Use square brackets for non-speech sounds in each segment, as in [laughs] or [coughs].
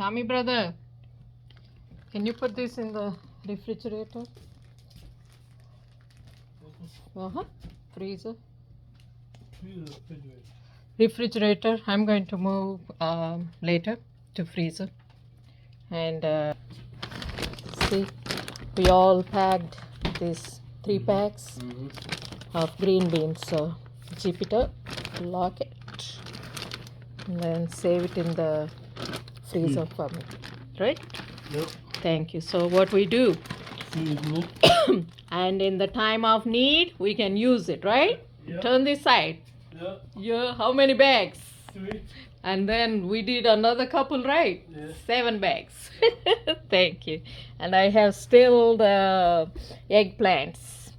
Tommy brother, can you put this in the refrigerator? Uh-huh. Freezer. Refrigerator. I'm going to move um, later to freezer. And uh, see, we all packed these three packs of green beans. So Jupiter, lock it, and then save it in the freezer for me. Right? Yep. Thank you. So what we do, Mhm. [coughs] and in the time of need, we can use it. Right? Yep. Turn this side. Yep. Yeah. How many bags? Three. And then we did another couple, right? Yes. Seven bags. [laughs] Thank you. And I have still the eggplants.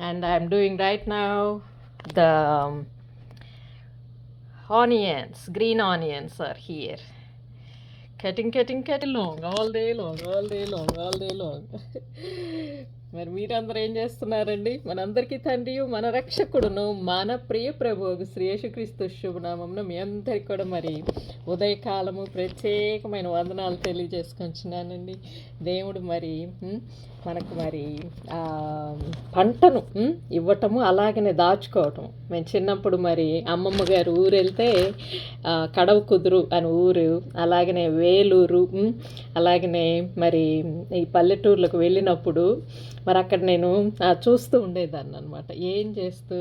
And I'm doing right now the um, onions, green onions are here. Cutting cutting cutting long all day long all day long all day long మరి మీరందరూ ఏం చేస్తున్నారండి? మనందరికీ తండ్రి మన రక్షకుడును మన ప్రియ ప్రభువు శ్రీయేసుక్రీస్తు శుభనామంను మీ అందరికి కూడా మరి ఉదయకాలము ప్రత్యేకమైన వందనాలు తెలియజేసుకొంచున్నానండి. దేవుడు మరి మనకు మరి పంటను ఇవ్వటము అలాగనే దాచుకోవటం. మేము చిన్నప్పుడు మరి అమ్మమ్మ గారు ఊరు వెళ్తే కడవ కుదురు అని ఊరు అలాగనే వేలూరు అలాగనే మరి ఈ పల్లెటూర్లకు వెళ్ళినప్పుడు మరి అక్కడ నేను చూస్తూ ఉండేదాన్ని అనమాట ఏం చేస్తూ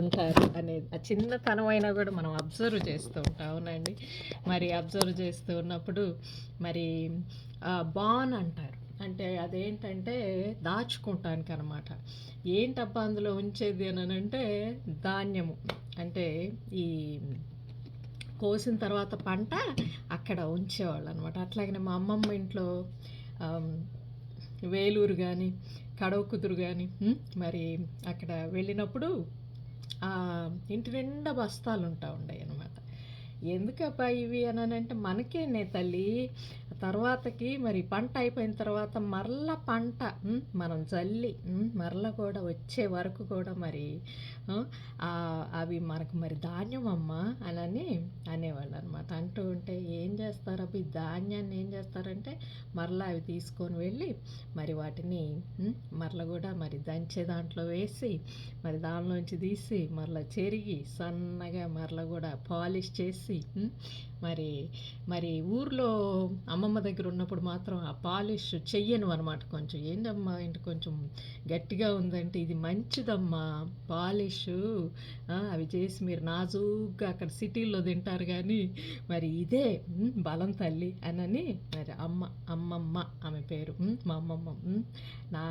ఉంటారు అనేది ఆ చిన్నతనమైనా కూడా మనం అబ్జర్వ్ చేస్తూ ఉంటాం. అవునండి. మరి అబ్జర్వ్ చేస్తూ ఉన్నప్పుడు మరి బాన్ అంటారు. అంటే అదేంటంటే దాచుకుంటానికి అనమాట ఏంటబ్బా అందులో ఉంచేది అని అంటే ధాన్యము. అంటే ఈ కోసిన తర్వాత పంట అక్కడ ఉంచేవాళ్ళు అనమాట అట్లాగనే మా అమ్మమ్మ ఇంట్లో వేలూరు కానీ కడవ కుదురు కానీ మరి అక్కడ వెళ్ళినప్పుడు ఇంటి నిండా బస్తాలు ఉంటా ఉండేవి అనమాట ఎందుకబ్బా ఇవి అని అంటే మనకేనే తల్లి. తర్వాతకి మరి పంట అయిపోయిన తర్వాత మరల పంట మనం చల్లి మరల కూడా వచ్చే వరకు కూడా మరి అవి మనకు మరి ధాన్యం అమ్మా అని అనేవాళ్ళు అనమాట అంటూ ఉంటే ఏం చేస్తారు? అవి ధాన్యాన్ని ఏం చేస్తారంటే మరలా అవి తీసుకొని వెళ్ళి మరి వాటిని మరల కూడా మరి దంచే దాంట్లో వేసి మరి దానిలోంచి తీసి మరలా చెరిగి సన్నగా మరల కూడా పాలిష్ చేసి మరి మరి ఊర్లో అమ్మమ్మ దగ్గర ఉన్నప్పుడు మాత్రం ఆ పాలిష్ చెయ్యను అనమాట కొంచెం. ఏంటమ్మా ఏంటి కొంచెం గట్టిగా ఉందంటే ఇది మంచిదమ్మా పాలిష్. అవి చేసి మీరు నాజూగ్గా అక్కడ సిటీల్లో తింటారు కానీ మరి ఇదే బలం తల్లి అనని మరి అమ్మ అమ్మమ్మ ఆమె పేరు. మా అమ్మమ్మ నా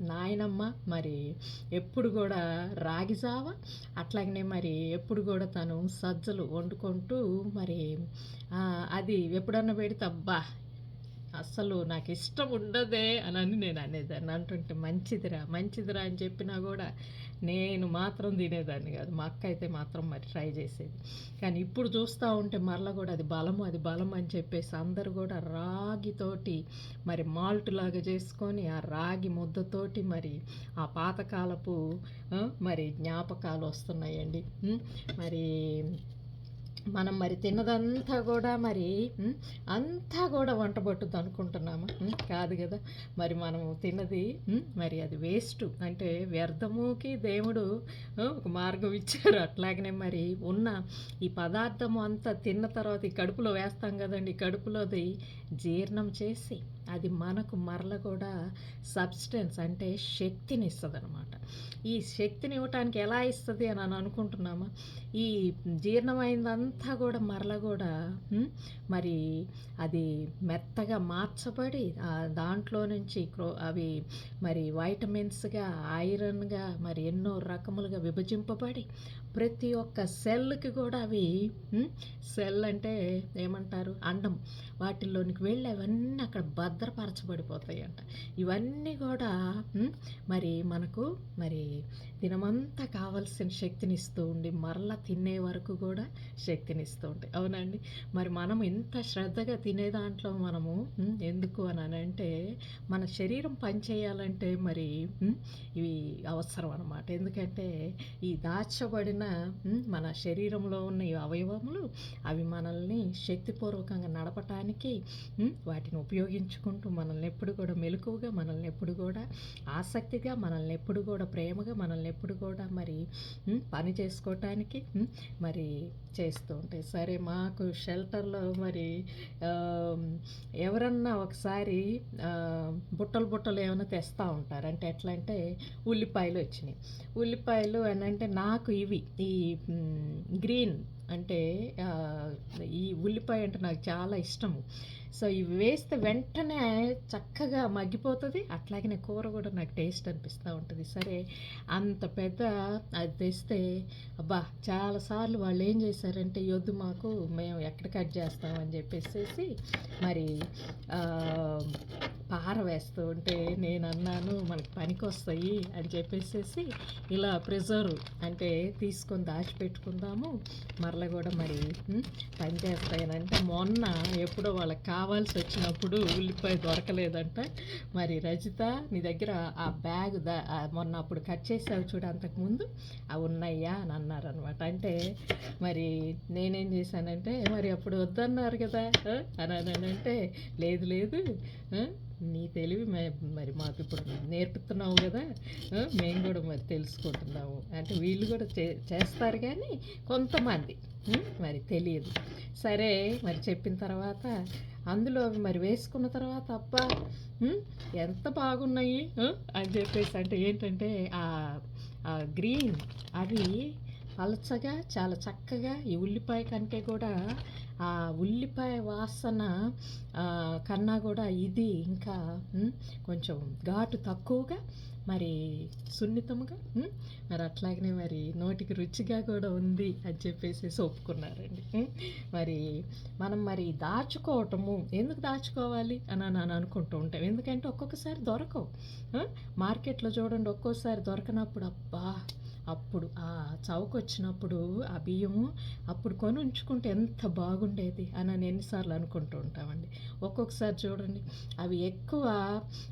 నాయనమ్మ మరి ఎప్పుడు కూడా రాగి జావ అట్లాగనే మరి ఎప్పుడు కూడా తను సజ్జలు వండుకుంటూ మరి అది ఎప్పుడన్నా పెడితే అబ్బా అసలు నాకు ఇష్టం ఉండదే అని అని నేను అనేదాన్ని. అంటుంటే మంచిదిరా మంచిదిరా అని చెప్పినా కూడా నేను మాత్రం తినేదాన్ని కాదు. మా అక్క అయితే మాత్రం మరి ట్రై చేసేది. కానీ ఇప్పుడు చూస్తూ ఉంటే మరల కూడా అది బలము అది బలం అని చెప్పేసి అందరు కూడా రాగితోటి మరి మాల్ట్ లాగా చేసుకొని ఆ రాగి ముద్దతోటి మరి ఆ పాతకాలపు మరి జ్ఞాపకాలు వస్తున్నాయండి. మరి మనం మరి తిన్నదంతా కూడా మరి అంతా కూడా వంట పట్టుద్ది అనుకుంటున్నాము? కాదు కదా. మరి మనము తిన్నది మరి అది వేస్ట్. అంటే వ్యర్థముకి దేవుడు ఒక మార్గం ఇచ్చారు. అట్లాగనే మరి ఉన్న ఈ పదార్థము అంతా తిన్న తర్వాత ఈ కడుపులో వేస్తాం కదండి. కడుపులోది జీర్ణం చేసి అది మనకు మరల కూడా సబ్స్టెన్స్ అంటే శక్తిని ఇస్తుంది అనమాట ఈ శక్తిని ఇవ్వటానికి ఎలా ఇస్తుంది అని అని అనుకుంటున్నామా? ఈ జీర్ణమైందంతా కూడా మరల కూడా మరి అది మెత్తగా మార్చబడి దాంట్లో నుంచి క్రో అవి మరి వైటమిన్స్గా ఐరన్గా మరి ఎన్నో రకములుగా విభజింపబడి ప్రతి ఒక్క సెల్కి కూడా అవి సెల్ అంటే ఏమంటారు? అండం. వాటిల్లోనికి వెళ్ళి అవన్నీ అక్కడ భద్రపరచబడిపోతాయి అంట ఇవన్నీ కూడా మరి మనకు మరి దినమంతా కావాల్సిన శక్తినిస్తూ ఉండి మరలా తినే వరకు కూడా శక్తినిస్తూ ఉండి అవునండి. మరి మనం ఇంత శ్రద్ధగా తినే దాంట్లో మనము ఎందుకు అని అంటే మన శరీరం పనిచేయాలంటే మరి ఇవి అవసరం అనమాట ఎందుకంటే ఈ దాచబడిన మన శరీరంలో ఉన్న ఈ అవయవములు అవి మనల్ని శక్తిపూర్వకంగా నడపటానికి వాటిని ఉపయోగించుకుంటూ మనల్ని ఎప్పుడు కూడా మెలకువగా మనల్ని ఎప్పుడు కూడా ఆసక్తిగా మనల్ని ఎప్పుడు కూడా ప్రేమగా మనల్ని ఎప్పుడు కూడా మరి పని చేసుకోవటానికి మరి చేస్తూ ఉంటాయి. సరే మాకు షెల్టర్లో మరి ఎవరన్నా ఒకసారి బుట్టలు బుట్టలు ఏమైనా తెస్తూ ఉంటారు. అంటే ఎట్లా అంటే ఉల్లిపాయలు వచ్చినాయి. ఉల్లిపాయలు అని అంటే నాకు ఇవి ఈ గ్రీన్ అంటే ఈ ఉల్లిపాయ అంటే నాకు చాలా ఇష్టము. సో ఇవి వేస్తే వెంటనే చక్కగా మగ్గిపోతుంది. అట్లాగనే కూర కూడా నాకు టేస్ట్ అనిపిస్తూ ఉంటుంది. సరే అంత పెద్ద అది తెస్తే అబ్బా చాలాసార్లు వాళ్ళు ఏం చేశారంటే యొద్దు మాకు మేము ఎక్కడ కట్ చేస్తామని చెప్పేసి మరి పార వేస్తూ ఉంటే నేను అన్నాను మనకి పనికి వస్తాయి అని చెప్పేసేసి ఇలా ప్రిజర్వ్ అంటే తీసుకొని దాచిపెట్టుకుందాము. మరలా కూడా మరి పని చేస్తాయనంటే మొన్న ఎప్పుడో వాళ్ళకి కావాల్సి వచ్చినప్పుడు ఉల్లిపాయ దొరకలేదంట. మరి రజిత నీ దగ్గర ఆ బ్యాగ్ దా మొన్న అప్పుడు కట్ చేసావు చూడు అంతకుముందు అవి ఉన్నాయా? అని అన్నారనమాట. అంటే మరి నేనేం చేశానంటే మరి అప్పుడు వద్దన్నారు కదా అని అంటే లేదు లేదు నీ తెలివి మే- మరి మాకు ఇప్పుడు నేర్పుతున్నావు కదా. మేము కూడా మరి తెలుసుకుంటున్నాము. అంటే వీళ్ళు కూడా చే చేస్తారు కానీ కొంతమంది. మరి తెలియదు. సరే మరి చెప్పిన తర్వాత అందులో అవి మరి వేసుకున్న తర్వాత అబ్బా ఎంత బాగున్నాయి అని చెప్పేసి అంటే ఏంటంటే ఆ ఆ గ్రీన్ అవి పలచగా చాలా చక్కగా ఈ ఉల్లిపాయ కంటే కూడా ఆ ఉల్లిపాయ వాసన కన్నా కూడా ఇది ఇంకా కొంచెం ఘాటు తక్కువగా మరి సున్నితముగా మరి అట్లాగనే మరి నోటికి రుచిగా కూడా ఉంది అని చెప్పేసి ఒప్పుకున్నారండి. మరి మనం మరి దాచుకోవటము ఎందుకు దాచుకోవాలి? అని అని అనుకుంటూ ఉంటాం. ఎందుకంటే ఒక్కొక్కసారి దొరకవు. మార్కెట్లో చూడండి ఒక్కోసారి దొరకనప్పుడు అబ్బా అప్పుడు ఆ చౌక వచ్చినప్పుడు ఆ బియ్యము అప్పుడు కొని ఉంచుకుంటే ఎంత బాగుండేది అని అని ఎన్నిసార్లు అనుకుంటూ ఉంటామండి. ఒక్కొక్కసారి చూడండి అవి ఎక్కువ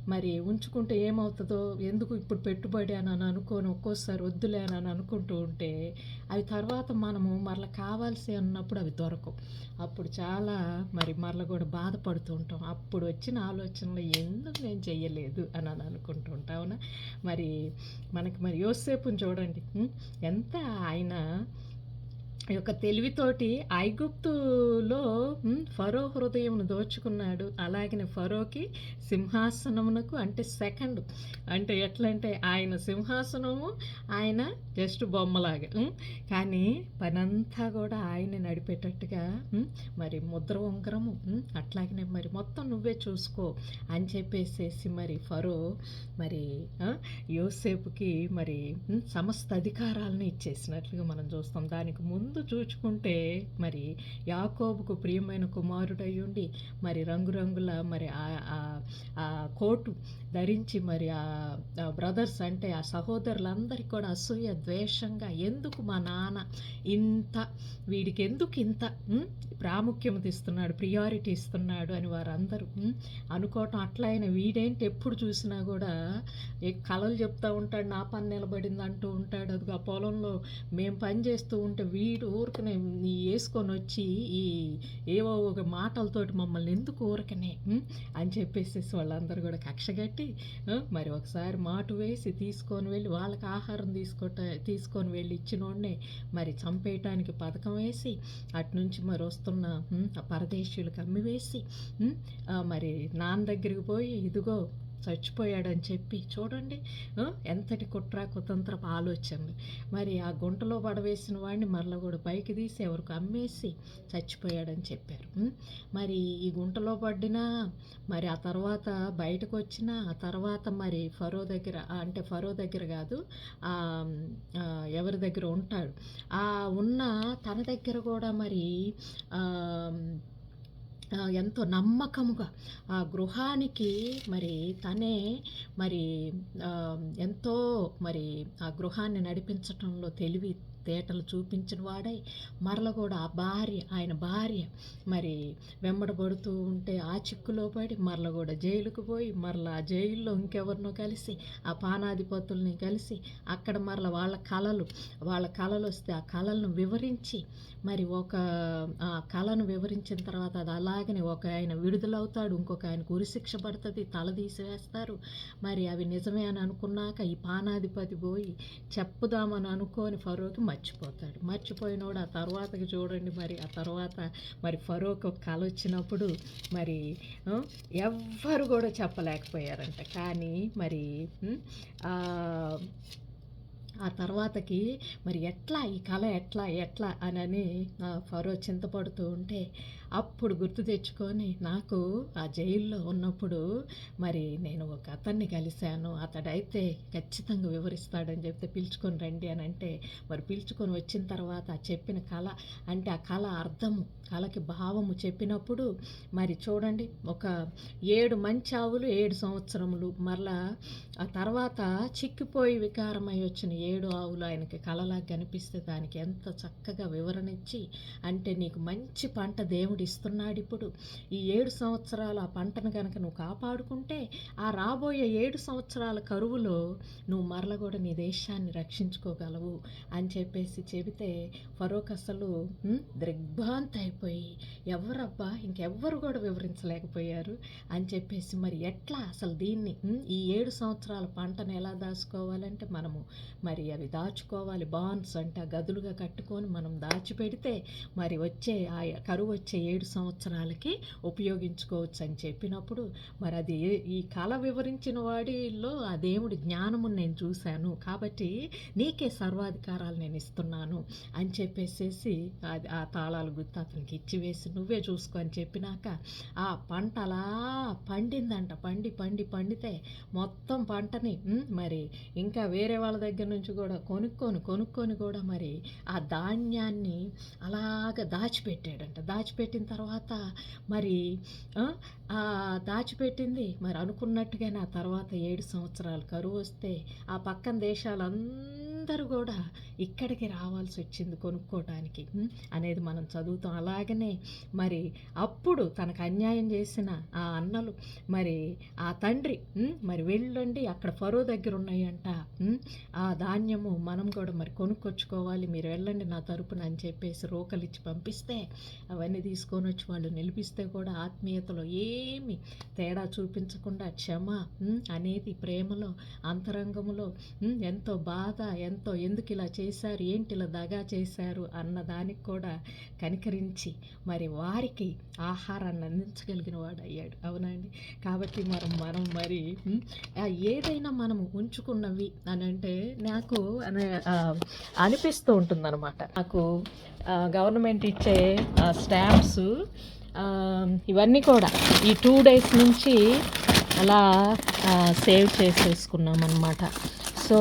మరి ఉంచుకుంటే ఏమవుతుందో ఎందుకు ఇప్పుడు పెట్టుబడి అని అని అనుకొని ఒక్కోసారి వద్దులే అని అనుకుంటూ ఉంటే అవి తర్వాత మనము మరలా కావాల్సి అన్నప్పుడు అవి దొరకవు. అప్పుడు చాలా మరి మరలా కూడా బాధపడుతూ ఉంటాం. అప్పుడు వచ్చిన ఆలోచనలు ఎందుకు నేను చేయలేదు అని అని అనుకుంటూ ఉంటావునా? మరి మనకి మరి యోసేపుని చూడండి. ఎంత ఆయన యొక్క తెలివితోటి ఐగుప్తులో ఫరో హృదయమును దోచుకున్నాడు. అలాగనే ఫరోకి సింహాసనమునకు అంటే సెకండ్. అంటే ఎట్లంటే ఆయన సింహాసనము ఆయన జస్ట్ బొమ్మలాగా కానీ పనంతా కూడా ఆయన నడిపేటట్టుగా మరి ముద్ర ఉంగరము అట్లాగనే మరి మొత్తం నువ్వే చూసుకో అని చెప్పేసేసి మరి ఫరో మరి యోసేపుకి మరి సమస్త అధికారాలను ఇచ్చేసినట్లుగా మనం చూస్తాం. దానికి ముందు చూచుకుంటే మరి యాకోబుకు ప్రియమైన కుమారుడై ఉండి మరి రంగురంగుల మరి ఆ- ఆ కోటు ధరించి మరి ఆ బ్రదర్స్ అంటే ఆ సహోదరులందరికీ కూడా అసూయ ద్వేషంగా ఎందుకు మా నాన్న ఇంత వీడికి ఎందుకు ఇంత ఉం, ప్రాముఖ్యత ఇస్తున్నాడు ప్రియారిటీ ఇస్తున్నాడు అని వారందరూ అనుకోవటం అట్లా అయిన వీడేంటి ఎప్పుడు చూసినా కూడా ఏ కళలు చెప్తూ ఉంటాడు నా పని నిలబడింది అంటూ ఉంటాడు. అది ఆ పొలంలో మేము పని చేస్తూ ఉంటే వీడు ఊరికనే వేసుకొని వచ్చి ఈ ఏవో ఒక మాటలతోటి మమ్మల్ని ఎందుకు ఊరకనే అని చెప్పేసి వాళ్ళందరూ కూడా కక్షగట్టి కాబట్టి మరి ఒకసారి మాటు వేసి తీసుకొని వెళ్ళి వాళ్ళకి ఆహారం తీసుకోట తీసుకొని వెళ్ళి ఇచ్చినోడనే మరి చంపేయటానికి పథకం వేసి అటు నుంచి మరి వస్తున్న పరదేశీయులకు అమ్మివేసి మరి నాన్న దగ్గరికి పోయి ఇదిగో చచ్చిపోయాడని చెప్పి చూడండి ఎంతటి కుట్ర కుతంత్రపు ఆలోచనలు. మరి ఆ గుంటలో పడవేసిన వాడిని మరల కూడా పైకి తీసి ఎవరికి అమ్మేసి చచ్చిపోయాడని చెప్పారు. మరి ఈ గుంటలో పడినా మరి ఆ తర్వాత బయటకు వచ్చిన ఆ తర్వాత మరి ఫరో దగ్గర అంటే ఫరో దగ్గర కాదు ఎవరి దగ్గర ఉంటాడు. ఆ ఉన్న తన దగ్గర కూడా మరి ఎంతో నమ్మకముగా ఆ గృహానికి మరి తనే మరి ఎంతో మరి ఆ గృహాన్ని నడిపించటంలో తెలివి తేటలు చూపించిన వాడై మరల కూడా ఆ భార్య ఆయన భార్య మరి వెంబడబడుతూ ఉంటే ఆ చిక్కులో పడి మరల కూడా జైలుకు పోయి మరల ఆ జైల్లో ఇంకెవరినో కలిసి ఆ పానాధిపతుల్ని కలిసి అక్కడ మరల వాళ్ళ కళలు వాళ్ళ కళలు వస్తే ఆ కళలను వివరించి మరి ఒక ఆ కళను వివరించిన తర్వాత అది అలాగనే ఒక ఆయన విడుదలవుతాడు ఇంకొక ఆయన ఉరిశిక్ష పడుతుంది తల తీసివేస్తారు మరి అవి నిజమే అని అనుకున్నాక ఈ పానాధిపతి పోయి చెప్పుదామని అనుకోని ఫరోకి మర్చిపోతాడు. మర్చిపోయినోడు ఆ తర్వాతకి చూడండి మరి ఆ తర్వాత మరి ఫరోకి ఒక కళ వచ్చినప్పుడు మరి ఎవ్వరు కూడా చెప్పలేకపోయారంట. కానీ మరి ఆ, తర్వాతకి మరి ఎట్లా ఈ కళ ఎట్లా ఎట్లా అని ఫరో చింతపడుతూ ఉంటే అప్పుడు గుర్తు తెచ్చుకొని నాకు ఆ జైల్లో ఉన్నప్పుడు మరి నేను ఒక అతన్ని కలిశాను. అతడైతే ఖచ్చితంగా వివరిస్తాడని చెప్తే పిలుచుకొని రండి అని అంటే మరి పిలుచుకొని వచ్చిన తర్వాత చెప్పిన కళ అంటే ఆ కళ అర్థము కళకి భావము చెప్పినప్పుడు మరి చూడండి ఒక ఏడు మంచి ఆవులు ఏడు సంవత్సరములు మరలా ఆ తర్వాత చిక్కిపోయి వికారమై వచ్చిన ఏడు ఆవులు ఆయనకి కళలా కనిపిస్తే దానికి ఎంత చక్కగా వివరణ ఇచ్చి అంటే నీకు మంచి పంట దేవుడి ఇస్తున్నాడు ఇప్పుడు. ఈ ఏడు సంవత్సరాలు ఆ పంటను కనుక నువ్వు కాపాడుకుంటే ఆ రాబోయే ఏడు సంవత్సరాల కరువులో నువ్వు మరల కూడా నీ దేశాన్ని రక్షించుకోగలవు అని చెప్పేసి చెబితే ఫరోక్ అసలు ఉమ్, దిగ్భ్రాంతి అయిపోయి ఎవరబ్బా ఇంకెవ్వరు కూడా వివరించలేకపోయారు అని చెప్పేసి మరి ఎట్లా అసలు దీన్ని ఈ ఏడు సంవత్సరాల పంటను ఎలా దాచుకోవాలంటే మనము మరి అవి దాచుకోవాలి. బాన్స్ అంటే గదులుగా కట్టుకొని మనం దాచిపెడితే మరి వచ్చే ఆ కరువు వచ్చే ఏడు సంవత్సరాలకి ఉపయోగించుకోవచ్చు అని చెప్పినప్పుడు మరి అది ఈ కళ వివరించిన వాడిలో ఆ దేవుడి జ్ఞానము నేను చూశాను కాబట్టి నీకే సర్వాధికారాలు నేను ఇస్తున్నాను అని చెప్పేసేసి ఆ తాళాలు గుర్తు అతనికి ఇచ్చివేసి నువ్వే చూసుకో అని చెప్పినాక ఆ పంట అలా పండిందంట. పండి పండి పండితే మొత్తం పంటని మరి ఇంకా వేరే వాళ్ళ దగ్గర నుంచి కూడా కొనుక్కొని కొనుక్కొని కూడా మరి ఆ ధాన్యాన్ని అలాగ దాచిపెట్టాడంట. దాచిపెట్టి దాచిపెట్టిన తర్వాత మరి దాచిపెట్టింది. మరి అనుకున్నట్టుగానే ఆ తర్వాత ఏడు సంవత్సరాలు కరువు వస్తే ఆ పక్కన దేశాలందరూ కూడా ఇక్కడికి రావాల్సి వచ్చింది కొనుక్కోవటానికి అనేది మనం చదువుతాం. అలాగనే మరి అప్పుడు తనకు అన్యాయం చేసిన ఆ అన్నలు మరి ఆ తండ్రి మరి వెళ్ళండి అక్కడ ఫరో దగ్గర ఉన్నాయంట ఆ ధాన్యము మనం కూడా మరి కొనుక్కొచ్చుకోవాలి మీరు వెళ్ళండి నా తరపున అని చెప్పేసి రోకలు ఇచ్చి పంపిస్తే అవన్నీ తీసుకొని వచ్చి వాళ్ళు నిలిపిస్తే కూడా ఆత్మీయతలో ఏమి తేడా చూపించకుండా క్షమ అనేది ప్రేమలో అంతరంగములో ఎంతో బాధ ఎంతో ఎందుకు ఇలా చేశారు? ఏంటి ఇలా దగా చేశారు? అన్న దానికి కూడా కనికరించి మరి వారికి ఆహారాన్ని అందించగలిగిన వాడు అయ్యాడు. అవునండి. కాబట్టి మనం మనం మరి ఏదైనా మనం ఉంచుకున్నవి అని అంటే నాకు అనే అనిపిస్తూ ఉంటుందన్నమాట. నాకు గవర్నమెంట్ ఇచ్చే స్టాంప్స్ ఇవన్నీ కూడా ఈ టూ డేస్ నుంచి అలా సేవ్ చేసేసుకున్నాం అనమాట సో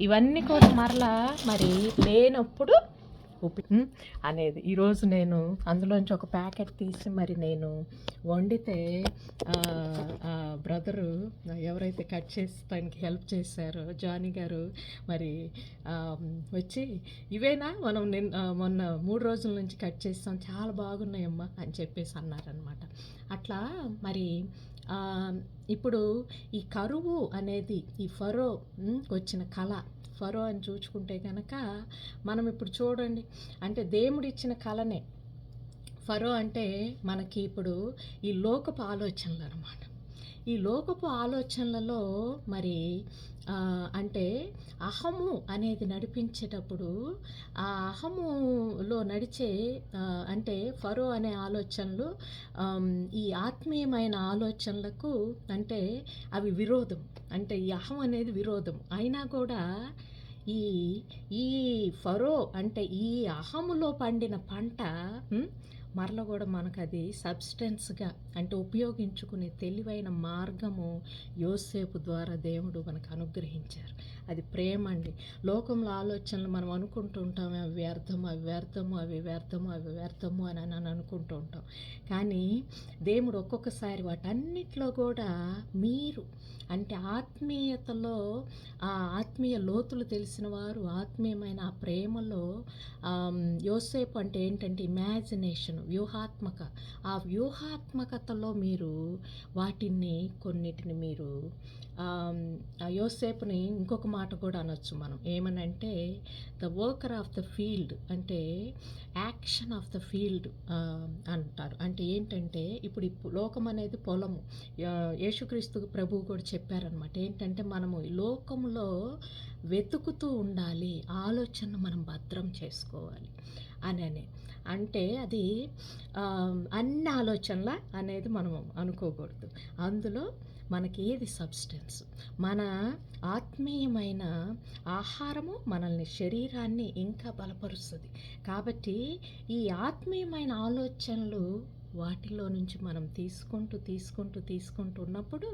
ఇవన్నీ కూడా మరలా మరి లేనప్పుడు ఉపి అనేది. ఈరోజు నేను అందులోంచి ఒక ప్యాకెట్ తీసి మరి నేను వండితే బ్రదరు ఎవరైతే కట్ చేస్తానికి హెల్ప్ చేశారో జానీ గారు మరి వచ్చి ఇవేనా? మనం నిన్న మొన్న మూడు రోజుల నుంచి కట్ చేస్తాం చాలా బాగున్నాయమ్మా అని చెప్పేసి అన్నారనమాట అట్లా మరి ఇప్పుడు ఈ కరువు అనేది ఈ ఫరో వచ్చిన కళ. ఫరో అని చూచుకుంటే కనుక మనం ఇప్పుడు చూడండి. అంటే దేవుడిచ్చిన కళనే. ఫరో అంటే మనకి ఇప్పుడు ఈ లోకపు ఆలోచనలు అనమాట ఈ లోకపు ఆలోచనలలో మరి అంటే అహము అనేది నడిపించేటప్పుడు ఆ అహములో నడిచే అంటే ఫరో అనే ఆలోచనలు ఈ ఆత్మీయమైన ఆలోచనలకు అంటే అవి విరోధం. అంటే ఈ అహం అనేది విరోధం. అయినా కూడా ఈ ఈ ఫరో అంటే ఈ అహములో పండిన పంట మరల కూడా మనకు అది సబ్స్టెన్స్గా అంటే ఉపయోగించుకునే తెలివైన మార్గము యోసేపు ద్వారా దేవుడు మనకు అనుగ్రహించారు. అది ప్రేమ అండి. లోకంలో ఆలోచనలు మనం అనుకుంటూ ఉంటాం అవి వ్యర్థము అవి వ్యర్థము అవి వ్యర్థము అవి వ్యర్థము అని అని అనుకుంటూ ఉంటాం. కానీ దేవుడు ఒక్కొక్కసారి వాటన్నిటిలో కూడా మీరు అంటే ఆత్మీయతలో ఆ ఆత్మీయ లోతులు తెలిసిన వారు ఆత్మీయమైన ఆ ప్రేమలో యోసేపు అంటే ఏంటంటే ఇమాజినేషన్ వ్యూహాత్మక. ఆ వ్యూహాత్మకతలో మీరు వాటిని కొన్నిటిని మీరు యోసేపుని ఇంకొక మాట కూడా అనొచ్చు మనం. ఏమనంటే the worker of the field అంటే యాక్షన్ ఆఫ్ ద ఫీల్డ్ అంటారు. అంటే ఏంటంటే ఇప్పుడు లోకం అనేది పొలము. యేసుక్రీస్తు ప్రభువు కూడా చెప్పారనమాట. ఏంటంటే మనము ఈ లోకంలో వెతుకుతూ ఉండాలి ఆలోచన మనం భద్రం చేసుకోవాలి అని అంటే అది అన్ని ఆలోచనల అనేది మనం అనుకోకూడదు. అందులో మనకి ఏది సబ్స్టెన్స్? మన ఆత్మీయమైన ఆహారము మనల్ని శరీరాన్ని ఇంకా బలపరుస్తుంది. కాబట్టి ఈ ఆత్మీయమైన ఆలోచనలు వాటిలో నుంచి మనం తీసుకుంటూ తీసుకుంటూ తీసుకుంటూ ఉన్నప్పుడు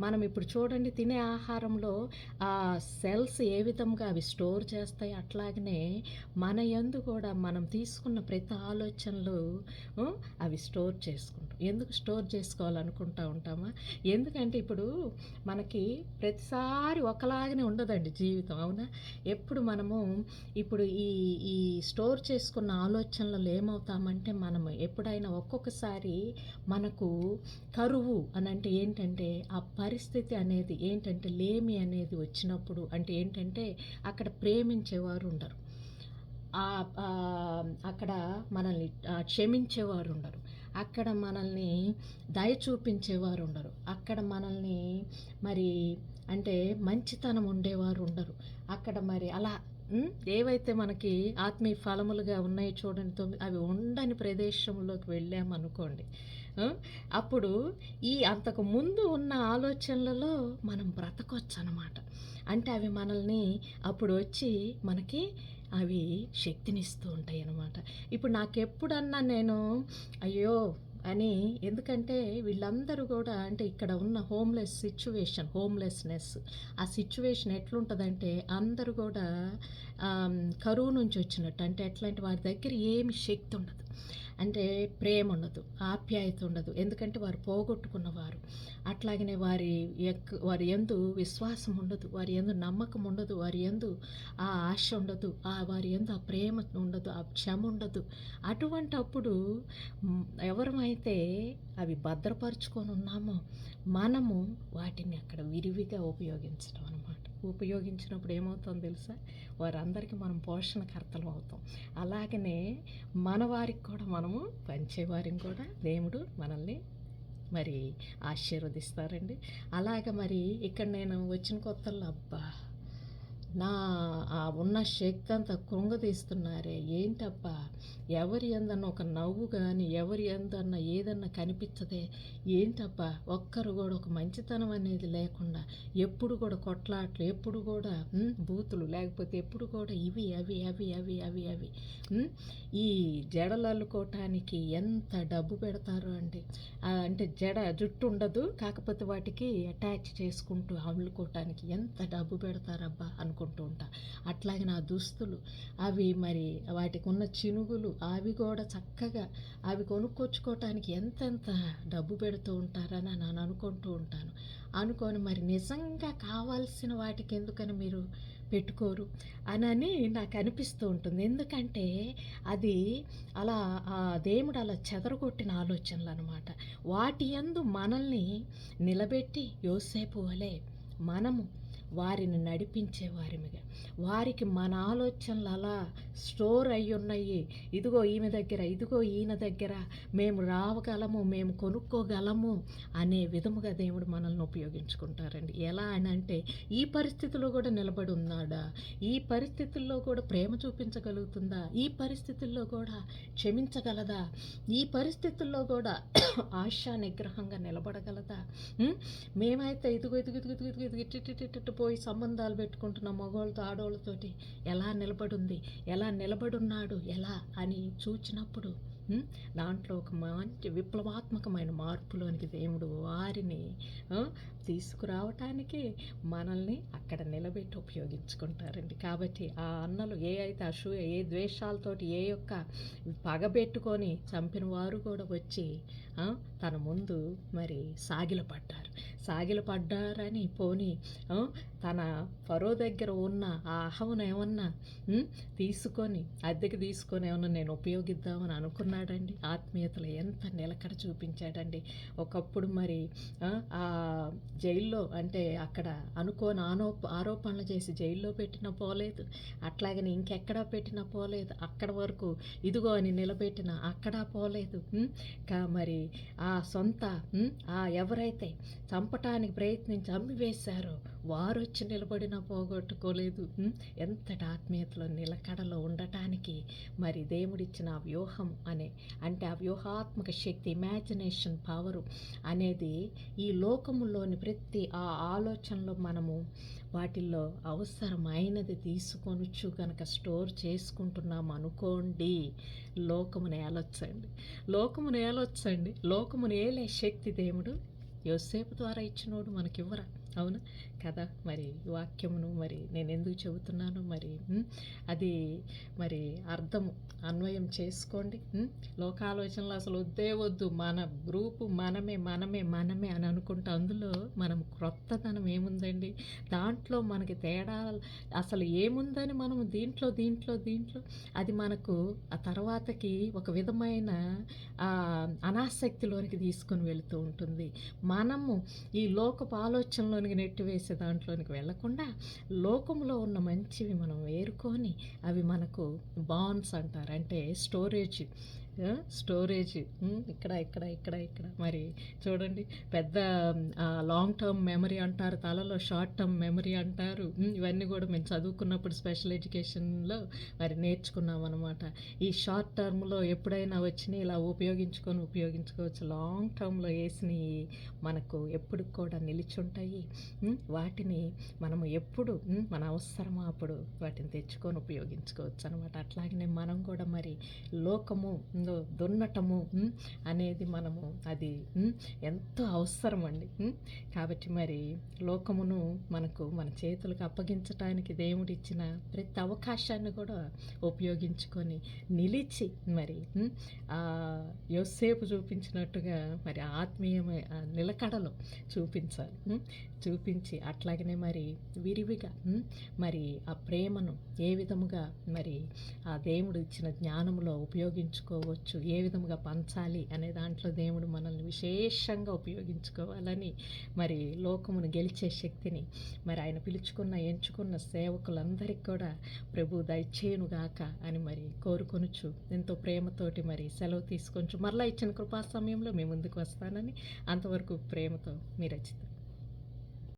మనం ఇప్పుడు చూడండి తినే ఆహారంలో ఆ సెల్స్ ఏ విధంగా అవి స్టోర్ చేస్తాయి అట్లాగనే మన యందు కూడా మనం తీసుకున్న ప్రతి ఆలోచనలు అవి స్టోర్ చేసుకుంటాం. ఎందుకు స్టోర్ చేసుకోవాలనుకుంటా ఉంటామా? ఎందుకంటే ఇప్పుడు మనకి ప్రతిసారి ఒకలాగానే ఉండదండి జీవితం అవునా? ఎప్పుడు మనము ఇప్పుడు ఈ ఈ స్టోర్ చేసుకున్న ఆలోచనలలో ఏమవుతామంటే మనము ఎప్పుడైనా ఒక్కొక్క ఒక్కొక్కసారి మనకు కరువు అని అంటే ఏంటంటే ఆ పరిస్థితి అనేది ఏంటంటే లేమి అనేది వచ్చినప్పుడు అంటే ఏంటంటే అక్కడ ప్రేమించేవారు ఉండరు. అక్కడ మనల్ని క్షమించేవారు ఉండరు. అక్కడ మనల్ని దయ చూపించేవారు ఉండరు. అక్కడ మనల్ని మరి అంటే మంచితనం ఉండేవారు ఉండరు. అక్కడ మరి అలా ఏవైతే మనకి ఆత్మీయ ఫలములుగా ఉన్నాయో చూడండి తొమ్మిది అవి ఉండని ప్రదేశంలోకి వెళ్ళామనుకోండి అప్పుడు ఈ అంతకు ముందు ఉన్న ఆలోచనలలో మనం బ్రతకొచ్చు అనమాట అంటే అవి మనల్ని అప్పుడు వచ్చి మనకి అవి శక్తినిస్తూ ఉంటాయి అన్నమాట ఇప్పుడు నాకెప్పుడన్నా నేను అయ్యో అని ఎందుకంటే వీళ్ళందరూ కూడా అంటే ఇక్కడ ఉన్న హోమ్లెస్ సిచ్యువేషన్ హోమ్లెస్నెస్. ఆ సిచ్యువేషన్ ఎట్లుంటుందంటే అందరూ కూడా కరువు నుంచి వచ్చినట్టు. అంటే ఎట్లాంటి వారి దగ్గర ఏమి శక్తి ఉండదు. అంటే ప్రేమ ఉండదు ఆప్యాయత ఉండదు. ఎందుకంటే వారు పోగొట్టుకున్నవారు. అట్లాగనే వారి ఎక్ వారి ఎందు విశ్వాసం ఉండదు వారి ఎందు నమ్మకం ఉండదు వారి ఎందు ఆ ఆశ ఉండదు ఆ వారి ఎందు ఆ ప్రేమ ఉండదు ఆ క్షమ ఉండదు. అటువంటి అప్పుడు ఎవరమైతే అవి భద్రపరుచుకొని ఉన్నామో మనము వాటిని అక్కడ విరివిగా ఉపయోగించడం అనమాట ఉపయోగించినప్పుడు ఏమవుతుందో తెలుసా? వారందరికీ మనం పోషణకర్తలు అవుతాం. అలాగనే మన వారికి కూడా మనము పంచేవారికి కూడా దేవుడు మనల్ని మరి ఆశీర్వదిస్తారండి. అలాగ మరి ఇక్కడ నేను వచ్చిన కొత్తల్లో అబ్బా! నా ఆ ఉన్న శక్తి అంతా కృంగదీస్తున్నారే. ఏంటబ్బా ఎవరి ఎందన్న ఒక నవ్వు కానీ ఎవరి ఎందన్న ఏదన్నా కనిపించదే ఏంటబ్బా ఒక్కరు కూడా ఒక మంచితనం అనేది లేకుండా ఎప్పుడు కూడా కొట్లాట్లు ఎప్పుడు కూడా బూతులు లేకపోతే ఎప్పుడు కూడా ఇవి అవి అవి అవి అవి అవి ఈ జడలు అల్లుకోవటానికి ఎంత డబ్బు పెడతారు అండి? అంటే జడ జుట్టు ఉండదు కాకపోతే వాటికి అటాచ్ చేసుకుంటూ అల్లుకోవటానికి ఎంత డబ్బు పెడతారబ్బా కొట్టుకుంటూ ఉంటా. అట్లాగే నా దుస్తులు అవి మరి వాటికి ఉన్న చినుగులు అవి కూడా చక్కగా అవి కొనుక్కొచ్చుకోవటానికి ఎంతెంత డబ్బు పెడుతూ ఉంటారని నేను అనుకుంటూ ఉంటాను. అనుకొని మరి నిజంగా కావాల్సిన వాటికి ఎందుకని మీరు పెట్టుకోరు? అని నాకు అనిపిస్తూ ఉంటుంది. ఎందుకంటే అది అలా ఆ దేవుడు అలా చెదరగొట్టిన ఆలోచనలు అనమాట వాటి యందు మనల్ని నిలబెట్టి యోసేపు వలే మనము వారిని నడిపించేవారిమిగా. వారికి మన ఆలోచనలు అలా స్టోర్ అయి ఉన్నాయి ఇదిగో ఈమె దగ్గర ఇదిగో ఈయన దగ్గర మేము రావగలము మేము కొనుక్కోగలము అనే విధముగా దేవుడు మనల్ని ఉపయోగించుకుంటారండి. ఎలా అని అంటే ఈ పరిస్థితిలో కూడా నిలబడి ఉన్నాడా? ఈ పరిస్థితుల్లో కూడా ప్రేమ చూపించగలుగుతుందా? ఈ పరిస్థితుల్లో కూడా క్షమించగలదా? ఈ పరిస్థితుల్లో కూడా [coughs] ఆశా నిగ్రహంగా నిలబడగలదా? మేమైతే ఇదిగో ఇదిగో ఇదిగో ఇదిగో ఇదిగో ఇటు పోయి సంబంధాలు పెట్టుకుంటున్న మగవాళ్ళతో ఆడవాళ్ళతోటి ఎలా నిలబడుంది ఎలా నిలబడున్నాడు ఎలా అని చూచినప్పుడు దాంట్లో ఒక మంచి విప్లవాత్మకమైన మార్పులోనికి దేవుడు వారిని తీసుకురావటానికి మనల్ని అక్కడ నిలబెట్టి ఉపయోగించుకుంటారండి. కాబట్టి ఆ అన్నలు ఏ అయితే అసూయ ఏ ద్వేషాలతోటి ఏ యొక్క పగబెట్టుకొని చంపిన వారు కూడా వచ్చి తన ముందు మరి సాగిలపడ్డారు సాగిలపడ్డారని పోని తన ఫరో దగ్గర ఉన్న ఆ అహమును ఏమన్నా తీసుకొని అద్దెకి తీసుకొని ఏమన్నా నేను ఉపయోగిద్దామని అనుకున్నాడండి. ఆత్మీయతలు ఎంత నిలకడ చూపించాడండి. ఒకప్పుడు మరి ఆ జైల్లో అంటే అక్కడ అనుకోని ఆనో ఆరోపణలు చేసి జైల్లో పెట్టిన పోలేదు. అట్లాగని ఇంకెక్కడా పెట్టినా పోలేదు. అక్కడ వరకు ఇదిగో అని నిలబెట్టిన అక్కడా పోలేదు. కా మరి ఆ సొంత ఆ ఎవరైతే చంపటానికి ప్రయత్నించి అమ్మివేశారో వారు వచ్చి నిలబడినా పోగొట్టుకోలేదు. ఎంతటి ఆత్మీయతలో నిలకడలో ఉండటానికి మరి దేవుడిచ్చిన ఆ వ్యూహం అనే అంటే ఆ వ్యూహాత్మక శక్తి ఇమాజినేషన్ పవరు అనేది ఈ లోకములోని ప్రతి ఆ ఆలోచనలో మనము వాటిల్లో అవసరమైనది తీసుకొనొచ్చు కనుక స్టోర్ చేసుకుంటున్నాం అనుకోండి. లోకమును ఏలొచ్చండి. లోకమును ఏలొచ్చండి. లోకమును ఏలే శక్తి దేవుడు యోసేపు ద్వారా ఇచ్చినోడు మనకివ్వరా? అవునా? కదా మరి వాక్యమును మరి నేను ఎందుకు చెబుతున్నాను? మరి అది మరి అర్థము అన్వయం చేసుకోండి. లోకాలోచనలు అసలు వద్దే వద్దు. మన గ్రూపు మనమే మనమే మనమే అని అనుకుంటే అందులో మనం క్రొత్తదనం ఏముందండి? దాంట్లో మనకి తేడా అసలు ఏముందని మనం దీంట్లో దీంట్లో దీంట్లో అది మనకు ఆ తర్వాతకి ఒక విధమైన ఆ, అనాసక్తిలోనికి తీసుకొని వెళుతూ ఉంటుంది. మనము ఈ లోకపు దానికి నెట్టి వేసే దాంట్లోనికి వెళ్ళకుండా లోకంలో ఉన్న మంచివి మనం వేరుకొని అవి మనకు బాన్స్ అంటారు. అంటే స్టోరేజ్ స్టోరేజ్ ఇక్కడ ఇక్కడ ఇక్కడ ఇక్కడ. మరి చూడండి పెద్ద లాంగ్ టర్మ్ మెమరీ అంటారు తలలో షార్ట్ టర్మ్ మెమరీ అంటారు. ఇవన్నీ కూడా మేము చదువుకున్నప్పుడు స్పెషల్ ఎడ్యుకేషన్లో మరి నేర్చుకున్నాం అనమాట ఈ షార్ట్ టర్మ్లో ఎప్పుడైనా వచ్చినాయి ఇలా ఉపయోగించుకొని ఉపయోగించుకోవచ్చు. లాంగ్ టర్మ్లో వేసినవి మనకు ఎప్పుడు కూడా నిలిచుంటాయి. ఉంటాయి వాటిని మనము ఎప్పుడు మన అవసరమా అప్పుడు వాటిని తెచ్చుకొని ఉపయోగించుకోవచ్చు అనమాట అట్లాగనే మనం కూడా మరి లోకము దున్నటము అనేది మనము అది ఎంతో అవసరం అండి కాబట్టి మరి లోకమును మనకు మన చేతులకు అప్పగించటానికి దేవుడిచ్చిన ప్రతి అవకాశాన్ని కూడా ఉపయోగించుకొని నిలిచి మరి యోసేపు చూపించినట్టుగా మరి ఆత్మీయమైన నిలకడలో చూపించాలి చూపించి అట్లాగనే మరి విరివిగా మరి ఆ ప్రేమను ఏ విధముగా మరి ఆ దేవుడు ఇచ్చిన జ్ఞానంలో ఉపయోగించుకోవచ్చు ఏ విధముగా పంచాలి అనే దాంట్లో దేవుడు మనల్ని విశేషంగా ఉపయోగించుకోవాలని మరి లోకమును గెలిచే శక్తిని మరి ఆయన పిలుచుకున్న ఎంచుకున్న సేవకులందరికీ కూడా ప్రభు దయచేయునుగాక అని మరి కోరుకొనుచు ఎంతో ప్రేమతోటి మరి సెలవు తీసుకొచ్చు మరలా ఇచ్చిన కృపా సమయంలో మీ ముందుకు వస్తానని అంతవరకు ప్రేమతో మీరు రచిత.